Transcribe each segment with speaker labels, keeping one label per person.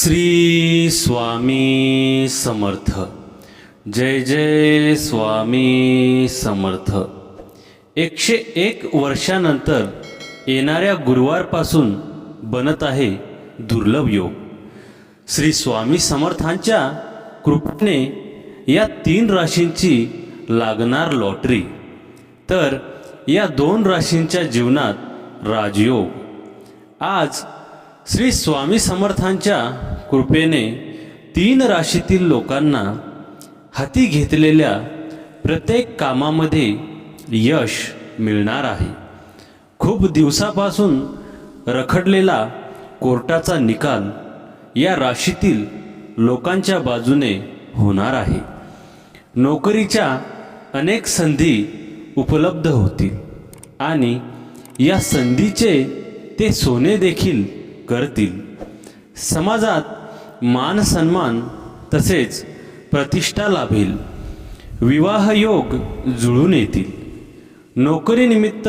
Speaker 1: श्री स्वामी समर्थ. जय जय स्वामी समर्थ. एकशे एक वर्षानंतर येणाऱ्या गुरुवारपासून बनत आहे दुर्लभ योग. श्री स्वामी समर्थांच्या कृपेने या तीन राशींची लागणार लॉटरी. तर या दोन राशींच्या जीवनात राजयोग. आज श्री स्वामी समर्थांच्या कृपेने तीन राशीतील लोकांना हाती घेतलेल्या प्रत्येक कामामध्ये यश मिळणार आहे. खूप दिवसापासून रखडलेला कोर्टाचा निकाल या राशीतील लोकांच्या बाजूने होणार आहे. नोकरीच्या अनेक संधी उपलब्ध होतील आणि या संधीचे ते सोने देखील करतील. समाजात मान सन्मान तसेच प्रतिष्ठा लाभेल. विवाहयोग जुळून येतील. नोकरीनिमित्त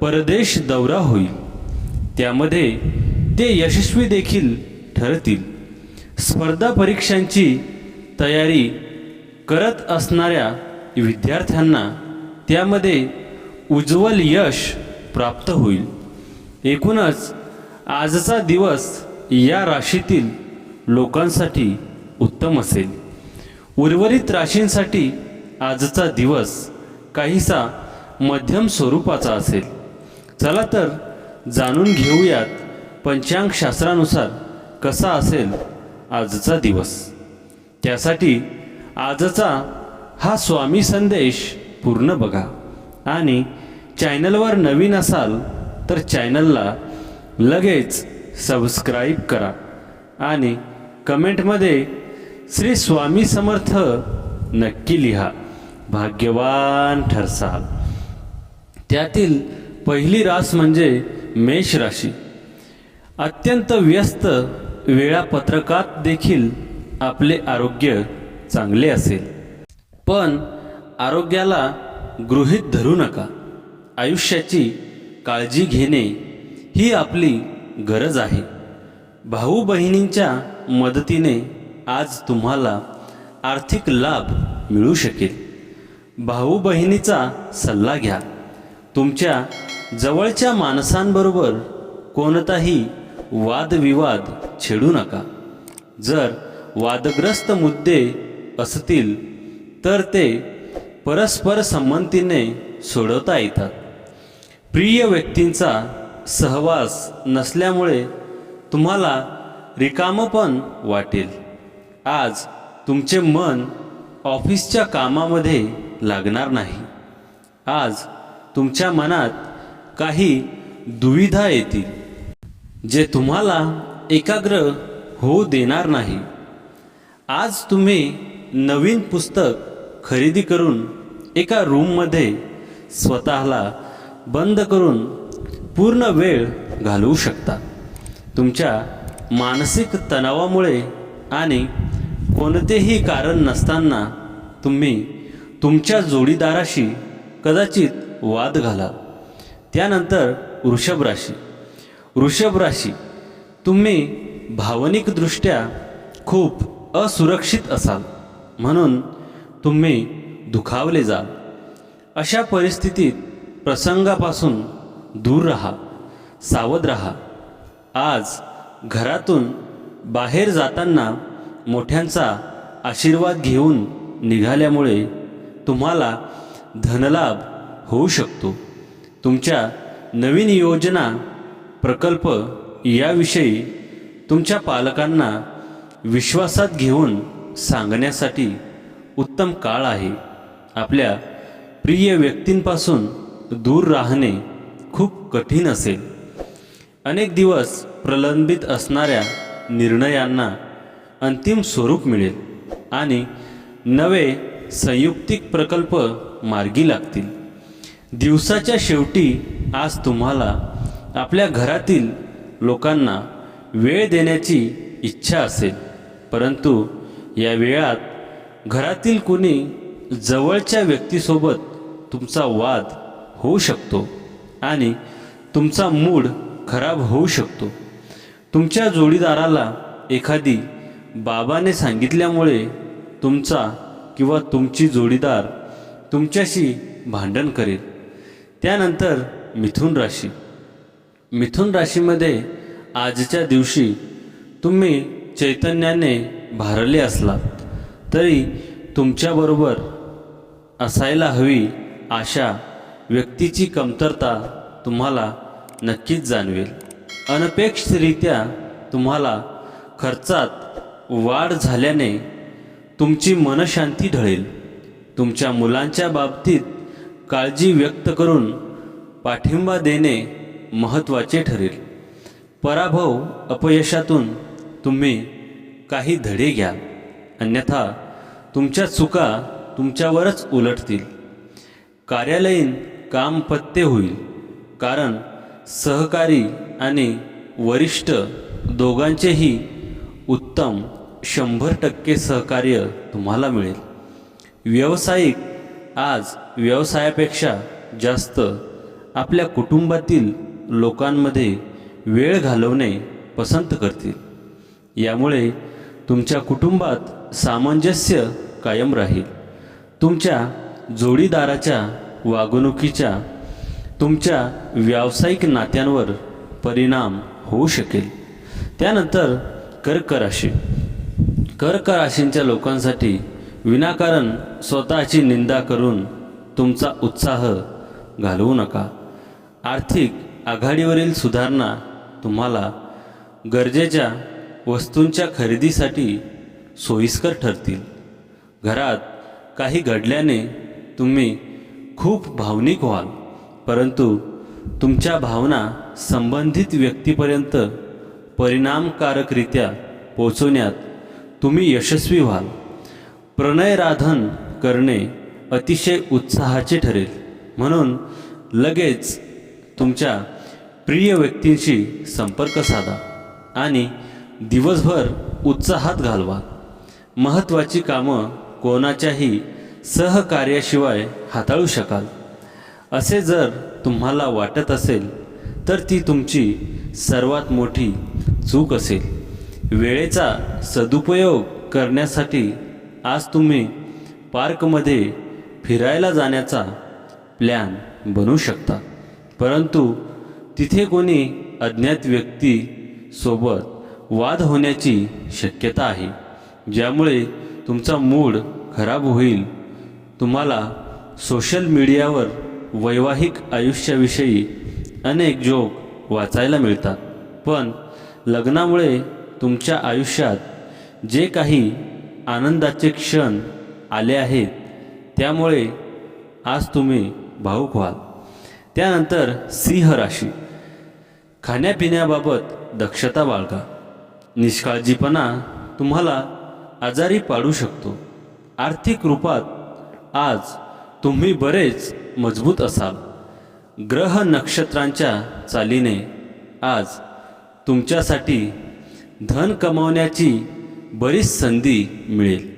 Speaker 1: परदेश दौरा होईल. त्यामध्ये ते यशस्वी देखील ठरतील. स्पर्धा परीक्षांची तयारी करत असणाऱ्या विद्यार्थ्यांना त्यामध्ये उज्ज्वल यश प्राप्त होईल. एकूणच आजचा दिवस या राशीतील लोकांसाठी उत्तम असेल. उर्वरित राशींसाठी आजचा दिवस काहीसा मध्यम स्वरूपाचा असेल. चला तर जाणून घेऊयात पंचांग शास्त्रानुसार कसा असेल आजचा दिवस. त्यासाठी आजचा हा स्वामी संदेश पूर्ण बघा. आणि चॅनलवर नवीन असाल तर चॅनलला लगेच सबस्क्राईब करा आणि कमेंटमध्ये श्री स्वामी समर्थ नक्की लिहा. भाग्यवान ठरसाल त्यातील पहिली रास म्हणजे मेष राशी. अत्यंत व्यस्त वेळापत्रकात देखील आपले आरोग्य चांगले असेल. पण आरोग्याला गृहीत धरू नका. आयुष्याची काळजी घेणे ही आपली गरज आहे. भाऊ बहिणींच्या मदतीने आज तुम्हाला आर्थिक लाभ मिळू शकेल. भाऊ बहिणीचा सल्ला घ्या. तुमच्या जवळच्या माणसांबरोबर कोणताही वादविवाद छेडू नका. जर वादग्रस्त मुद्दे असतील तर ते परस्पर संमतीने सोडवता येतात. प्रिय व्यक्तींचा सहवास नसल्यामुळे तुम्हाला रिकामपण वाटेल. आज तुमचे मन ऑफिसच्या कामामध्ये लागणार नाही. आज तुमच्या मनात काही दुविधा येतील जे तुम्हाला एकाग्र होऊ देणार नाही. आज तुम्ही नवीन पुस्तक खरेदी करून एका रूममध्ये स्वतःला बंद करून पूर्ण वेळ घालवू शकता. तुमच्या मानसिक तणावामुळे आणि कोणतेही कारण नसताना तुम्ही तुमच्या जोडीदाराशी कदाचित वाद घाला. त्यानंतर वृषभ राशी. वृषभ राशी तुम्ही भावनिकदृष्ट्या खूप असुरक्षित असाल. म्हणून तुम्ही दुखावले जाल. अशा परिस्थितीत प्रसंगापासून दूर राहा सावध राहा. आज घरातून बाहेर जाताना मोठ्यांचा आशीर्वाद घेऊन निघाल्यामुळे तुम्हाला धनलाभ होऊ शकतो. तुमच्या नवीन योजना प्रकल्प याविषयी तुमच्या पालकांना विश्वासात घेऊन सांगण्यासाठी उत्तम काळ आहे. आपल्या प्रिय व्यक्तींपासून दूर राहणे खूप कठीण असेल. अनेक दिवस प्रलंबित असणाऱ्या निर्णयांना अंतिम स्वरूप मिळेल आणि नवे संयुक्तिक प्रकल्प मार्गी लागतील. दिवसाच्या शेवटी आज तुम्हाला आपल्या घरातील लोकांना वेळ देण्याची इच्छा असेल. परंतु या वेळात घरातील कुणी जवळच्या व्यक्तीसोबत तुमचा वाद होऊ शकतो. आणि तुमचा मूड खराब होऊ शकतो. तुमच्या जोडीदाराला एखादी बाबाने सांगितल्यामुळे तुमचा किंवा तुमची जोडीदार तुमच्याशी भांडण करेल. त्यानंतर मिथुन राशी. मिथुन राशीमध्ये आजच्या दिवशी तुम्ही चैतन्याने भारले असलात तरी तुमच्याबरोबर असायला हवी आशा व्यक्तीची कमतरता तुम्हाला नक्कीच जाणवेल. अनपेक्षितरित्या तुम्हाला खर्चात वाढ झाल्याने तुमची मनशांती ढळेल. तुमच्या मुलांच्या बाबतीत काळजी व्यक्त करून पाठिंबा देणे महत्त्वाचे ठरेल. पराभव अपयशातून तुम्ही काही धडे घ्या. अन्यथा तुमच्या चुका तुमच्यावरच उलटतील. कार्यालयीन काम पत्ते होईल. कारण सहकारी आणि वरिष्ठ दोघांचेही उत्तम शंभर टक्के सहकार्य तुम्हाला मिळेल. व्यावसायिक आज व्यवसायापेक्षा जास्त आपल्या कुटुंबातील लोकांमध्ये वेळ घालवणे पसंत करतील. यामुळे तुमच्या कुटुंबात सामंजस्य कायम राहील. तुमच्या जोडीदाराच्या वागणुकीच्या तुमच्या व्यावसायिक नात्यांवर परिणाम होऊ शकेल. त्यानंतर कर्क राशी कर्क राशींच्या लोकांसाठी विनाकारण स्वतःची निंदा करून तुमचा उत्साह घालवू नका. आर्थिक आघाडीवरील सुधारणा तुम्हाला गरजेच्या वस्तूंच्या खरेदीसाठी सोयीस्कर ठरतील. घरात काही घडल्याने तुम्ही खूप भावनिक व्हाल. परंतु तुमच्या भावना संबंधित व्यक्तीपर्यंत परिणामकारकरित्या पोचवण्यात तुम्ही यशस्वी व्हाल. प्रणयराधन करणे अतिशय उत्साहाचे ठरेल. म्हणून लगेच तुमच्या प्रिय व्यक्तींशी संपर्क साधा आणि दिवसभर उत्साहात घालवा. महत्त्वाची कामं कोणाच्याही सहकार्याशिवाय हाताळू शकाल. असे जर तुम्हाला वाटत असेल तर ती तुमची सर्वात मोठी चूक असेल. वेळेचा सदुपयोग करण्यासाठी आज तुम्ही पार्कमध्ये फिरायला जाण्याचा प्लॅन बनवू शकता. परंतु तिथे कोणी अज्ञात व्यक्ती सोबत वाद होण्याची शक्यता आहे ज्यामुळे तुमचा मूड खराब होईल. तुम्हाला सोशल मीडियावर वैवाहिक आयुष्याविषयी अनेक जोक वाचायला मिळतात. पण लग्नामुळे तुमच्या आयुष्यात जे काही आनंदाचे क्षण आले आहेत त्यामुळे आज तुम्ही भाऊक व्हाल. त्यानंतर सिंह राशी. खाण्यापिण्याबाबत दक्षता बाळगा. निष्काळजीपणा तुम्हाला आजारी पाडू शकतो. आर्थिक रूपात आज तुम्ही बरेच मजबूत असाल. ग्रह नक्षत्रांच्या चालीने आज तुमच्यासाठी धन कमावण्याची बरीच संधी मिळेल.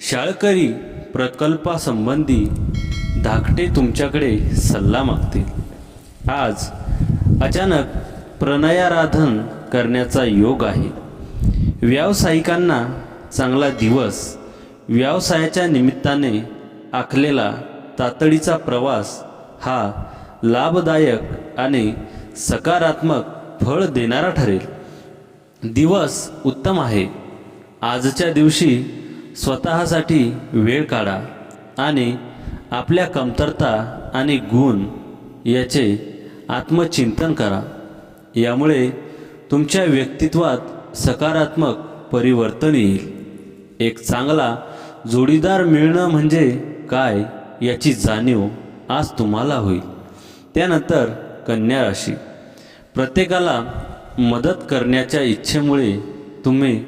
Speaker 1: शाळकरी प्रकल्पासंबंधी धाकटे तुमच्याकडे सल्ला मागतील. आज अचानक प्रणयाराधन करण्याचा योग आहे. व्यावसायिकांना चांगला दिवस व्यवसायाच्या निमित्ताने आखलेला तातडीचा प्रवास हा लाभदायक आणि सकारात्मक फळ देणारा ठरेल. दिवस उत्तम आहे. आजच्या दिवशी स्वतःसाठी वेळ काढा आणि आपल्या कमतरता आणि गुण याचे आत्मचिंतन करा. यामुळे तुमच्या व्यक्तित्वात सकारात्मक परिवर्तन येईल. एक चांगला जोडीदार मिळणं म्हणजे काय याची जाणीव आज तुम्हाला होईल. त्यानंतर कन्या राशी. प्रत्येकाला मदत करण्याच्या इच्छेमुळे तुम्ही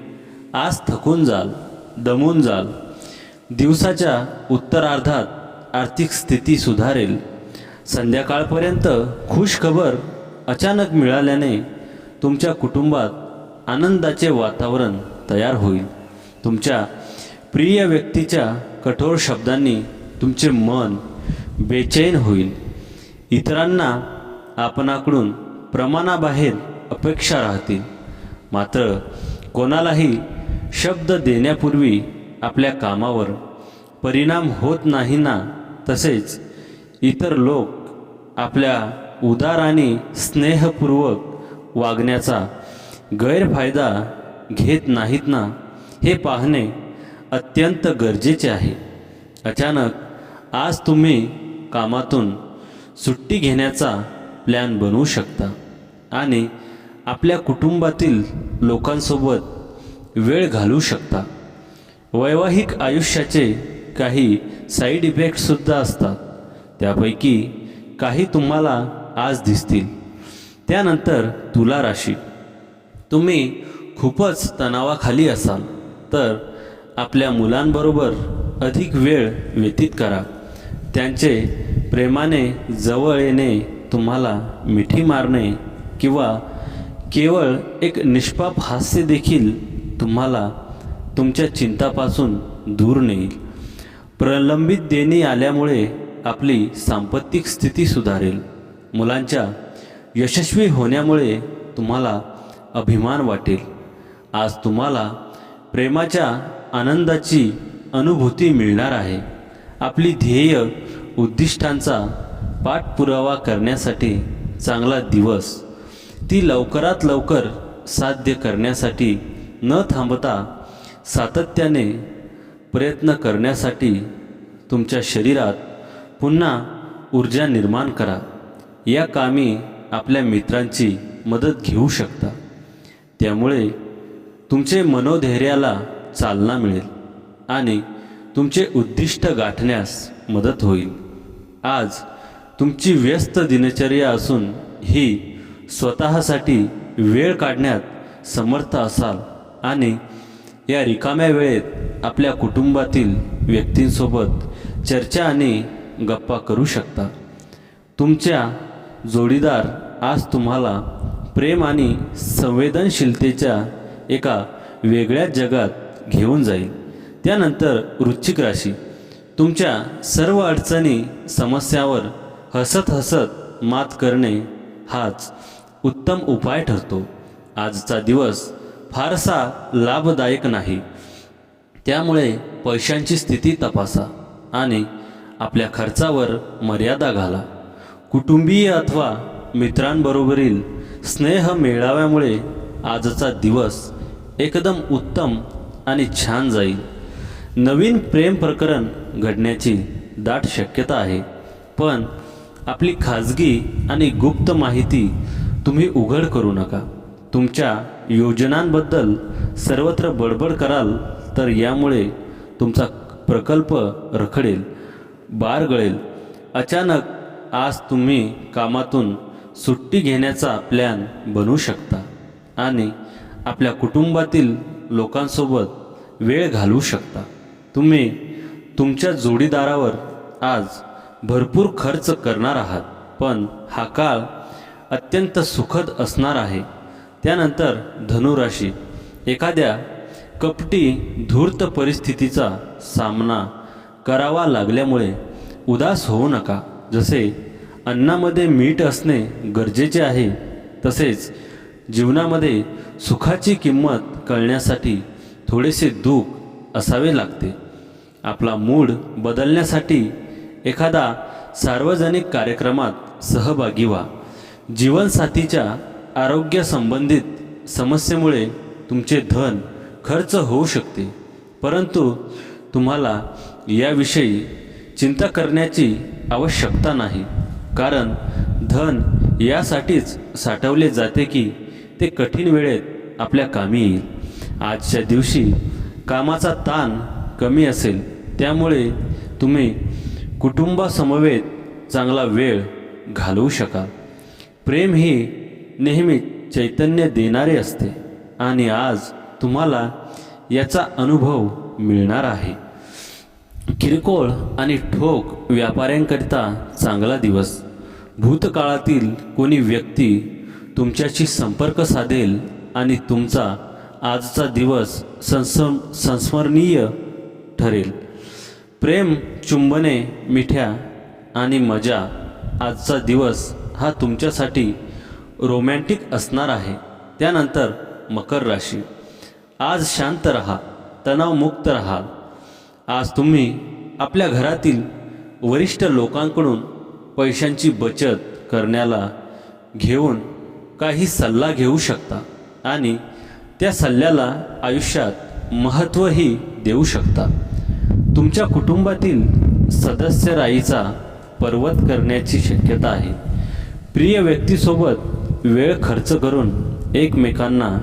Speaker 1: आज थकून जाल दमून जाल. दिवसाच्या उत्तरार्धात आर्थिक स्थिती सुधारेल. संध्याकाळपर्यंत खुश खबर अचानक मिळाल्याने तुमच्या कुटुंबात आनंदाचे वातावरण तयार होईल. तुमच्या प्रिय व्यक्तीच्या कठोर शब्दांनी तुमचे मन बेचैन होईल. इतरांना आपणाकडून प्रमाणाबाहेर अपेक्षा राहतील. मात्र कोणालाही शब्द देण्यापूर्वी आपल्या कामावर परिणाम होत नाही ना? तसेच इतर लोक आपल्या उदार आणि स्नेहपूर्वक वागण्याचा गैरफायदा घेत नाहीत ना? हे पाहणे अत्यंत गरजेचे आहे. अचानक आज तुम्ही कामातून सुट्टी घेण्याचा प्लॅन बनवू शकता आणि आपल्या कुटुंबातील लोकांसोबत वेळ घालवू शकता. वैवाहिक आयुष्याचे काही साईड इफेक्टसुद्धा असतात. त्यापैकी काही तुम्हाला आज दिसतील. त्यानंतर तुला राशी. तुम्ही खूपच तणावाखाली असाल. तर आपल्या मुलांबरोबर अधिक वेळ व्यतीत करा. त्यांचे प्रेमाने जवळ येणे तुम्हाला मिठी मारणे किंवा केवळ एक निष्पाप हास्य देखील तुम्हाला तुमच्या चिंतापासून दूर नेईल. प्रलंबित देणी आल्यामुळे आपली सांपत्तिक स्थिती सुधारेल. मुलांच्या यशस्वी होण्यामुळे तुम्हाला अभिमान वाटेल. आज तुम्हाला प्रेमाच्या आनंदाची अनुभूती मिळणार आहे. आपली ध्येय उद्दिष्टांचा पाठपुरावा करण्यासाठी चांगला दिवस. ती लवकरात लवकर साध्य करण्यासाठी न थांबता सातत्याने प्रयत्न करण्यासाठी तुमच्या शरीरात पुन्हा ऊर्जा निर्माण करा. या कामी आपल्या मित्रांची मदत घेऊ शकता. त्यामुळे तुमचे मनोधैर्याला चालना मिळेल आणि तुमचे उद्दिष्ट गाठण्यास मदत होईल. आज तुमची व्यस्त दिनचर्या असून ही स्वतःसाठी वेळ काढण्यात समर्थ असाल आणि या रिकाम्या वेळेत आपल्या कुटुंबातील व्यक्तींसोबत चर्चा आणि गप्पा करू शकता. तुमच्या जोडीदार आज तुम्हाला प्रेम आणि संवेदनशीलतेच्या एका वेगळ्या जगात घेऊन जाईल. त्यानंतर वृश्चिक राशी तुमच्या सर्व अडचणी समस्यावर हसत हसत मात करणे हाच उत्तम उपाय ठरतो. आजचा दिवस फारसा लाभदायक नाही. त्यामुळे पैशांची स्थिती तपासा आणि आपल्या खर्चावर मर्यादा घाला. कुटुंबीय अथवा मित्रांबरोबरील स्नेह मेळाव्यामुळे आजचा दिवस एकदम उत्तम आणि छान जाईल. नवीन प्रेम प्रकरण घडण्याची दाट शक्यता आहे. पण आपली खाजगी आणि गुप्त माहिती तुम्ही उघड करू नका. तुमच्या योजनांबद्दल सर्वत्र बडबड कराल तर यामुळे तुमचा प्रकल्प रखडेल बार गळेल. अचानक आज तुम्ही कामातून सुट्टी घेण्याचा प्लॅन बनवू शकता आणि आपल्या कुटुंबातील लोकांसोबत वेळ घालवू शकता. तुम्ही तुमच्या जोडीदारावर आज भरपूर खर्च करणार आहात पण हा काळ अत्यंत सुखद असणार आहे. त्यानंतर धनुराशी एखाद्या कपटी धूर्त परिस्थितीचा सामना करावा लागल्यामुळे उदास होऊ नका. जसे अन्नामध्ये मीठ असणे गरजेचे आहे तसेच जीवनामध्ये सुखाची किंमत कळण्यासाठी थोडेसे दुःख असावे लागते. आपला मूड बदलण्यासाठी एखादा सार्वजनिक कार्यक्रमात सहभागी व्हा. जीवनसाथीच्या आरोग्यसंबंधित समस्येमुळे तुमचे धन खर्च होऊ शकते परंतु तुम्हाला याविषयी चिंता करण्याची आवश्यकता नाही कारण धन यासाठीच साठवले जाते की ते कठीण वेळेत आपल्या कामी. येईल आजच्या दिवशी कामाचा ताण कमी असेल. त्यामुळे तुम्ही कुटुंबासमवेत चांगला वेळ घालवू शकाल प्रेम ही नेहमी चैतन्य देणारे असते आणि आज तुम्हाला याचा अनुभव मिळणार आहे. किरकोळ आणि ठोक व्यापाऱ्यांकरिता चांगला दिवस. भूतकाळातील कोणी व्यक्ती तुमच्याशी संपर्क साधेल आणि तुमचा आजचा दिवस संस संस्मरणीय ठरेल. प्रेम चुंबने मिठ्या आणि मजा आजचा दिवस हा तुमच्यासाठी रोमॅन्टिक असणार आहे. त्यानंतर मकर राशी. आज शांत रहा तणावमुक्त राहाल आज तुम्ही आपल्या घरातील वरिष्ठ लोकांकडून पैशांची बचत करण्याला घेऊन काही सल्ला घेऊ शकता. आणि त्या सल्ल्याला आयुष्यात महत्त्वही देऊ शकता. तुमच्या कुटुंबातील सदस्य राईचा पर्वत करण्याची शक्यता आहे. प्रिय व्यक्तीसोबत वेळ खर्च करून एकमेकांना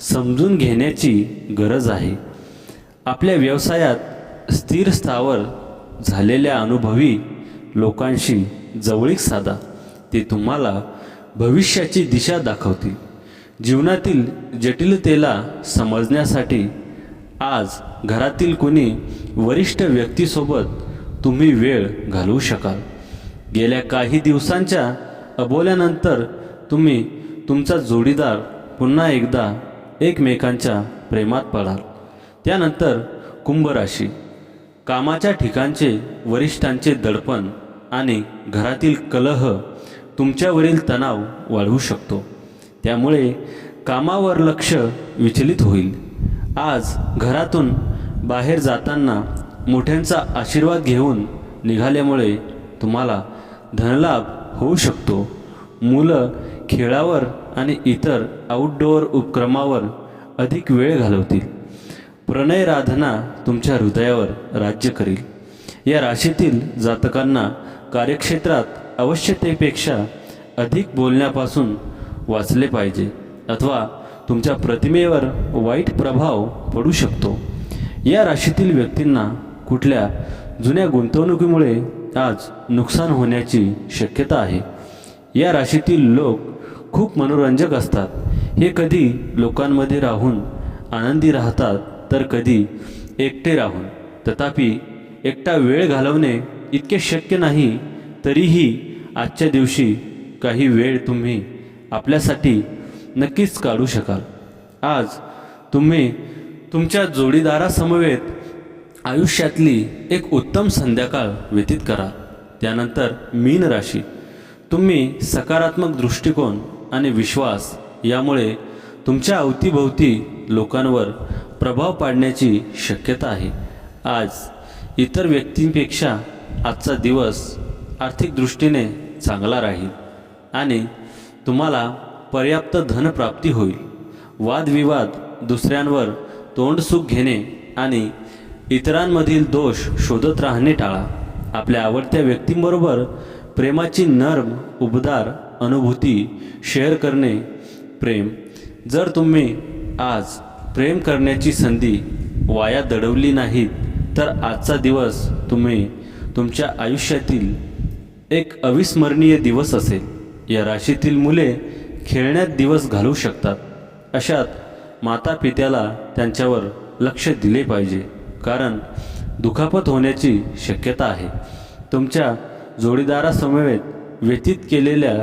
Speaker 1: समजून घेण्याची गरज आहे. आपल्या व्यवसायात स्थिर स्थावर झालेल्या अनुभवी लोकांशी जवळीक साधा. ते तुम्हाला भविष्याची दिशा दाखवतील. जीवनातील जटिलतेला समजण्यासाठी आज घरातील कुणी वरिष्ठ व्यक्तीसोबत तुम्ही वेळ घालवू शकाल. गेल्या काही दिवसांच्या अबोल्यानंतर तुम्ही तुमचा जोडीदार पुन्हा एकदा एकमेकांच्या प्रेमात पडाल. त्यानंतर कुंभ राशी कामाच्या ठिकाणचे वरिष्ठांचे दडपण आणि घरातील कलह तुमच्यावरील तणाव वाढवू शकतो. त्यामुळे कामावर लक्ष विचलित होईल. आज घरातून बाहेर जाताना मोठ्यांचा आशीर्वाद घेऊन निघाल्यामुळे तुम्हाला धनलाभ होऊ शकतो. मुलं खेळावर आणि इतर आउटडोअर उपक्रमावर अधिक वेळ घालवतील. प्रणय राधना तुमच्या हृदयावर राज्य करील. या राशीतील जातकांना कार्यक्षेत्रात आवश्यकतेपेक्षा अधिक बोलण्यापासून वाचले पाहिजे अथवा तुमच्या प्रतिमेवर वाईट प्रभाव पडू शकतो. या राशीतील व्यक्तींना कुठल्या जुन्या गुंतवणुकीमुळे आज नुकसान होण्याची शक्यता आहे? या राशीतील लोक खूप मनोरंजक असतात. हे कधी लोकांमध्ये राहून आनंदी राहतात तर कधी एकटे राहून. तथापि एकटा वेळ घालवणे इतके शक्य नाही तरीही आजच्या दिवशी काही वेळ तुम्ही आपल्यासाठी नक्कीच काढू शकाल. आज तुम्ही तुमच्या जोडीदारासमवेत आयुष्यातली एक उत्तम संध्याकाळ व्यतीत करा. त्यानंतर मीन राशी. तुम्ही सकारात्मक दृष्टिकोन आणि विश्वास यामुळे तुमच्या अवतीभोवती लोकांवर प्रभाव पाडण्याची शक्यता आहे. आज इतर व्यक्तींपेक्षा आजचा दिवस आर्थिक दृष्टीने चांगला राहील आणि तुम्हाला पर्याप्त धनप्राप्ती होईल. वादविवाद दुसऱ्यांवर तोंडसुख घेणे आणि इतरांमधील दोष शोधत राहणे टाळा. आपल्या आवडत्या व्यक्तींबरोबर प्रेमाची नर्म उबदार अनुभूती शेअर करणे प्रेम. जर तुम्ही आज प्रेम करण्याची संधी वाया दडवली नाहीत तर आजचा दिवस तुम्ही तुमच्या आयुष्यातील एक अविस्मरणीय दिवस असेल. या राशीतील मुले खेळण्यात दिवस घालवू शकतात. अशात माता पित्याला त्यांच्यावर लक्ष दिले पाहिजे. कारण दुखापत होण्याची शक्यता आहे. तुमच्या जोडीदारासमवेत व्यतीत केलेल्या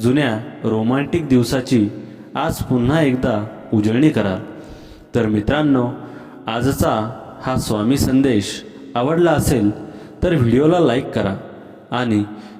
Speaker 1: जुन्या रोमांटिक दिवसाची आज पुन्हा एकदा उजळणी करा. तर मित्रांनो आजचा हा स्वामी संदेश आवडला असेल तर व्हिडिओला लाईक करा आणि